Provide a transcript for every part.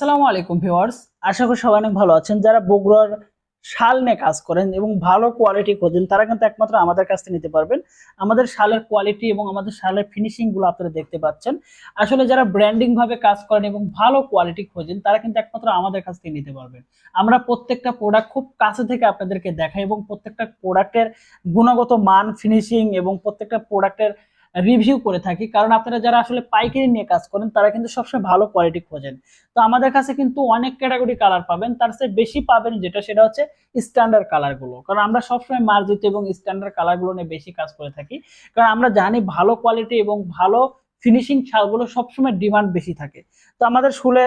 আসসালামু আলাইকুম ভিউয়ার্স। আশা করি সবাই অনেক ভালো আছেন। যারা বগুড়ার শাল নিয়ে কাজ করেন এবং ভালো কোয়ালিটি খোঁজেন, তারা কিন্তু একমাত্র আমাদের কাছ থেকে নিতে পারবেন। আমাদের শালের কোয়ালিটি এবং আমাদের শালের ফিনিশিংগুলো আপনারা দেখতে পাচ্ছেন। আসলে যারা ব্র্যান্ডিং ভাবে কাজ করেন এবং ভালো কোয়ালিটি খোঁজেন, তারা কিন্তু একমাত্র আমাদের কাছ থেকে নিতে পারবেন। আমরা প্রত্যেকটা প্রোডাক্ট খুব কাছে থেকে আপনাদেরকে দেখাই এবং প্রত্যেকটা প্রোডাক্টের গুণগত মান ফিনিশিং এবং প্রত্যেকটা প্রোডাক্টের রিভিউ করে থাকি। কারণ আপনারা যারা আসলে পাইকারি নিয়ে কাজ করেন, তারা কিন্তু সবসময় ভালো কোয়ালিটি খোঁজেন। তো আমাদের কাছে কিন্তু অনেক ক্যাটাগরি কালার পাবেন। তার চেয়ে বেশি পাবেন যেটা, সেটা হচ্ছে স্ট্যান্ডার্ড কালারগুলো। কারণ আমরা সবসময় মার্জিত এবং স্ট্যান্ডার্ড কালারগুলো নিয়ে বেশি কাজ করে থাকি। কারণ আমরা জানি ভালো কোয়ালিটি এবং ভালো ফিনিশিং শালগুলো সবসময় ডিমান্ড বেশি থাকে। তো আমাদের শুলে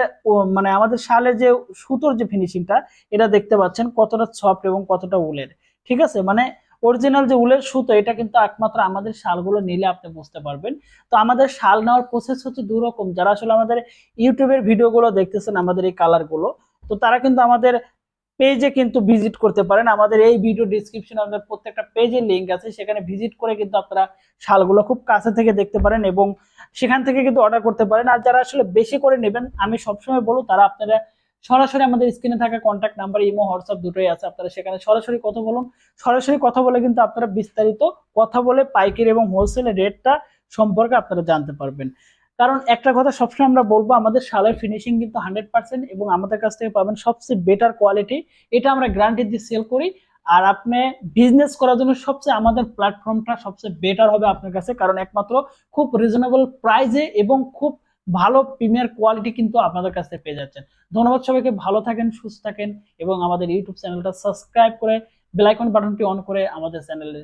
মানে আমাদের শালে যে সুতোর যে ফিনিশিংটা এটা দেখতে পাচ্ছেন কতটা সফট এবং কতটা উলের ঠিক আছে? মানে অরিজিনাল যে উলের সুতো, এটা কিন্তু একমাত্র আমাদের শালগুলো নিলে আপনি বুঝতে পারবেন। তো আমাদের শাল নেওয়ার প্রসেস হচ্ছে দু রকম যারা আসলে আমাদের ইউটিউবের ভিডিওগুলো দেখতেছেন আমাদের এই কালারগুলো, তো তারা কিন্তু আমাদের পেজে কিন্তু ভিজিট করতে পারেন। আমাদের এই ভিডিও ডিসক্রিপশনে আমাদের প্রত্যেকটা পেজে লিংক আছে। সেখানে ভিজিট করে কিন্তু আপনারা শালগুলো খুব কাছে থেকে দেখতে পারেন এবং সেখান থেকে কিন্তু অর্ডার করতে পারেন। আর যারা আসলে বেশি করে নেবেন, আমি সবসময় বলব তারা আপনারা সরাসরি আমাদের স্ক্রিনে থাকা কন্ট্যাক্ট নাম্বার ইমো হোয়াটসঅ্যাপ দুটোই আছে, আপনারা সেখানে সরাসরি কথা বলুন। সরাসরি কথা বলে কিন্তু আপনারা বিস্তারিত কথা বলে পাইকারি এবং হোলসেলের রেটটা সম্পর্কে আপনারা জানতে পারবেন। কারণ একটা কথা সবসময় আমরা বলব, আমাদের শালের ফিনিশিং কিন্তু হান্ড্রেড পার্সেন্ট এবং আমাদের কাছ থেকে পাবেন সবচেয়ে বেটার কোয়ালিটি এটা আমরা গ্যারান্টি দিয়ে সেল করি। আর আপনি বিজনেস করার জন্য সবচেয়ে আমাদের প্ল্যাটফর্মটা সবচেয়ে বেটার হবে আপনার কাছে। কারণ একমাত্র খুব রিজনেবল প্রাইজে এবং খুব ভালো প্রিমিয়ার কোয়ালিটি কিন্তু আপনাদের কাছে পেয়ে যাচ্ছেন। ধন্যবাদ সবাইকে, ভালো থাকেন, সুস্থ থাকেন এবং আমাদের ইউটিউব চ্যানেলটা সাবস্ক্রাইব করে বেলাইকন বাটনটি অন করে আমাদের চ্যানেলে